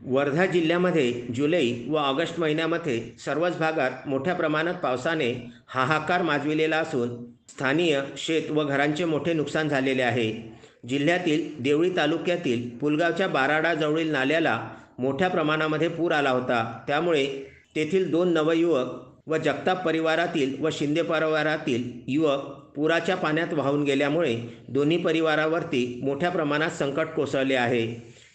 वर्धा जिल्ह्यामध्ये जुलै व ऑगस्ट महिन्यामध्ये सर्वच भागात मोठ्या प्रमाणात पावसाने हाहाकार माजविलेला असून स्थानीय शेत व घरांचे मोठे नुकसान झालेले आहे. जिल्ह्यातील देवळी तालुक्यातील पुलगावच्या बाराडाजवळील नाल्याला मोठ्या प्रमाणामध्ये पूर आला होता. त्यामुळे तेथील दोन नवयुवक व जगताप परिवारातील व शिंदे परिवारातील युवक पुराच्या पाण्यात वाहून गेल्यामुळे दोन्ही परिवारावरती मोठ्या प्रमाणात संकट कोसळले आहे.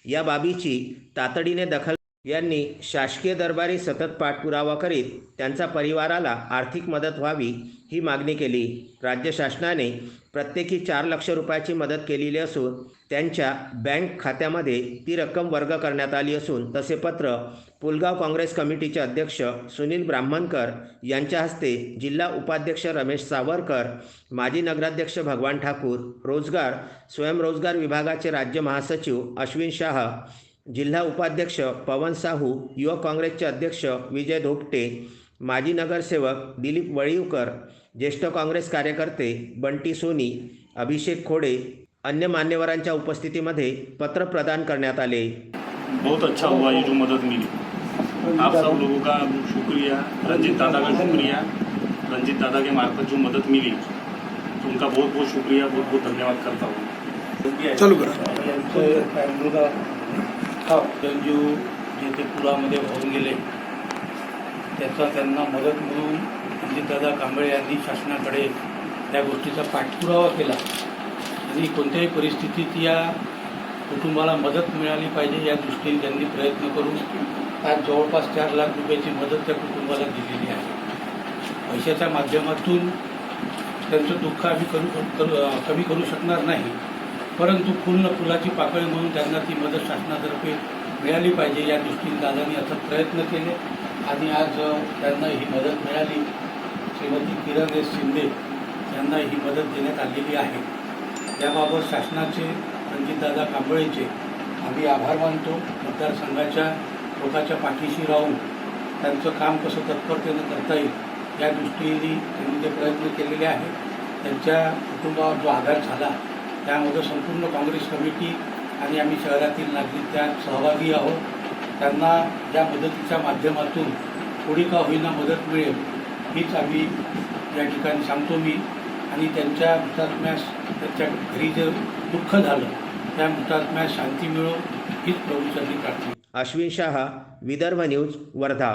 या बाबीची तातडीने दखल यांनी शासकीय दरबारी सतत पाठपुरावा करीत त्यांचा परिवाराला आर्थिक मदत व्हावी ही मागणी केली. राज्य शासनाने प्रत्येकी चार लक्ष रुपयाची मदत केलेली असून त्यांच्या बँक खात्यामध्ये ती रक्कम वर्ग करण्यात आली असून तसे पत्र पुलगाव काँग्रेस कमिटीचे अध्यक्ष सुनील ब्राह्मणकर यांच्या हस्ते जिल्हा उपाध्यक्ष रमेश सावरकर माजी नगराध्यक्ष भगवान ठाकूर रोजगार स्वयंरोजगार विभागाचे राज्य महासचिव अश्विन शाह जिल्हा उपाध्यक्ष पवन साहू युवक काँग्रेसचे अध्यक्ष विजय धोपटे माजी नगरसेवक दिलीप वळीवकर ज्येष्ठ काँग्रेस कार्यकर्ते बंटी सोनी अभिषेक खोडे अन्य मान्यवरांच्या उपस्थितीमध्ये पत्र प्रदान करण्यात आले. बहुत अच्छा हुआ ये जो मदद मिली। आप सब लोगों का शुक्रिया। रंजीत दादा का शुक्रिया। रंजीत दादा के मार्फत जो मदद मिली तो उनका बहुत बहुत शुक्रिया बहुत बहुत धन्यवाद करता हूँ। चालू जनजीव मुलगा संजीव जे ते पुरामध्ये वाहून गेले त्याचा त्यांना मदत म्हणून रणजितदादा कांबळे यांनी शासनाकडे त्या गोष्टीचा पाठपुरावा केला. आणि कोणत्याही परिस्थितीत या कुटुंबाला मदत मिळाली पाहिजे या दृष्टीने त्यांनी प्रयत्न करून आज जवळपास चार लाख रुपयाची मदत त्या कुटुंबाला दिलेली आहे. पैशाच्या माध्यमातून त्यांचं दुःख आम्ही करू करू कमी करू शकणार नाही. परंतु पूर्ण फुलाची पाकळी म्हणून त्यांना ती मदत शासनातर्फे मिळाली पाहिजे या दृष्टीने दादांनी असं प्रयत्न केले. आणि आज त्यांना ही मदत मिळाली. श्रीमती किरण एस शिंदे यांना ही मदत देण्यात आलेली आहे. त्याबाबत शासनाचे रणजितदादा कांबळेचे आम्ही आभार मानतो. मतदारसंघाच्या लोकांच्या पाठीशी राहून त्यांचं काम कसं तत्परतेनं करता येईल या दृष्टीने त्यांनी ते प्रयत्न केलेले आहे त्यांच्या कुटुंबावर जो आघात झाला त्यामध्ये संपूर्ण काँग्रेस कमिटी आणि आम्ही शहरातील नागरिक त्यात सहभागी आहोत. त्यांना या मदतीच्या माध्यमातून थोडी का होईना मदत मिळेल हीच आम्ही या ठिकाणी सांगतो मी. आणि त्यांच्या मृतात्म्यास त्यांच्या घरी जे दुःख झालं त्या मृतात्म्यास शांती मिळो हीच प्रभूचरणी प्रार्थना. अश्विन शहा विदर्भ न्यूज वर्धा.